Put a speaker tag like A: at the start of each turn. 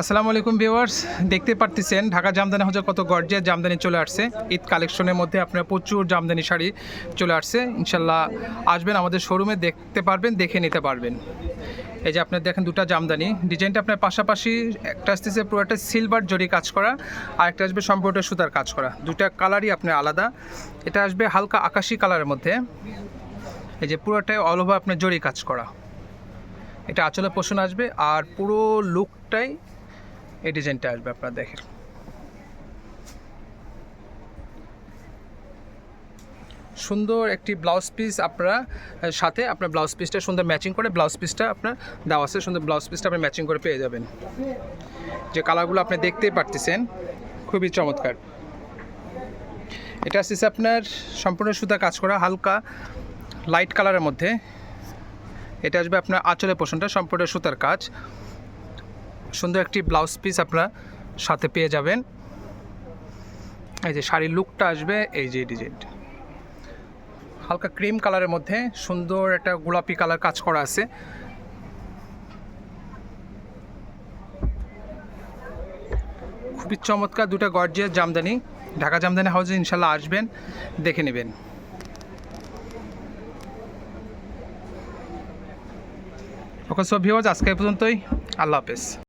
A: আসসালামু আলাইকুম ভিউয়ার্স, দেখতে পারতেছেন ঢাকা জামদানি হাউজে কত গর্জিয়াস জামদানি চলে আসছে। ঈদ কালেকশনের মধ্যে আপনার প্রচুর জামদানি শাড়ি চলে আসছে। ইনশাল্লাহ আসবেন আমাদের শোরুমে, দেখতে পারবেন, দেখে নিতে পারবেন। এই যে আপনার দেখেন দুটো জামদানি, ডিজাইনটা আপনার পাশাপাশি একটা আসতেছে পুরো একটা সিলভার জরি কাজ করা আর একটা আসবে সম্পূর্ণ সুতার কাজ করা। দুটা কালারই আপনার আলাদা। এটা আসবে হালকা আকাশি কালারের মধ্যে। এই যে পুরোটাই অল ওভার আপনার জরি কাজ করা। এটা আঁচলে পোষণ আসবে আর পুরো লুকটাই এই ডিজাইনটা আসবে আপনারা দেখেন। সুন্দর একটি ব্লাউজ পিস আপনারা সাথে আপনার ব্লাউজ পিসটা সুন্দর ম্যাচিং করে ব্লাউজ পিসটা আপনার দেওয়া আছে, সুন্দর ব্লাউজ পিসটা আপনি ম্যাচিং করে পেয়ে যাবেন। যে কালারগুলো আপনি দেখতেই পারতেছেন, খুবই চমৎকার। এটা আসতেছে আপনার সম্পূর্ণ সুতা কাজ করা, হালকা লাইট কালারের মধ্যে। এটা আসবে আপনার আঁচলে পোষণটা, সম্পূর্ণ সুতার কাজ। সুন্দর একটি ব্লাউজ পিস আপনারা সাথে পেয়ে যাবেন। এই যে শাড়ির লুকটা আসবে, এই যে ডিজাইনটা হালকা ক্রিম কালারের মধ্যে সুন্দর একটা গোলাপি কালার কাজ করা আছে। খুবই চমৎকার দুটো গর্জিয়াস জামদানি। ঢাকা জামদানি হাউসে ইনশাল্লাহ আসবেন, দেখে নেবেন। ওকে সব ভিওজ আজকে পর্যন্তই। আল্লাহ হাফেজ।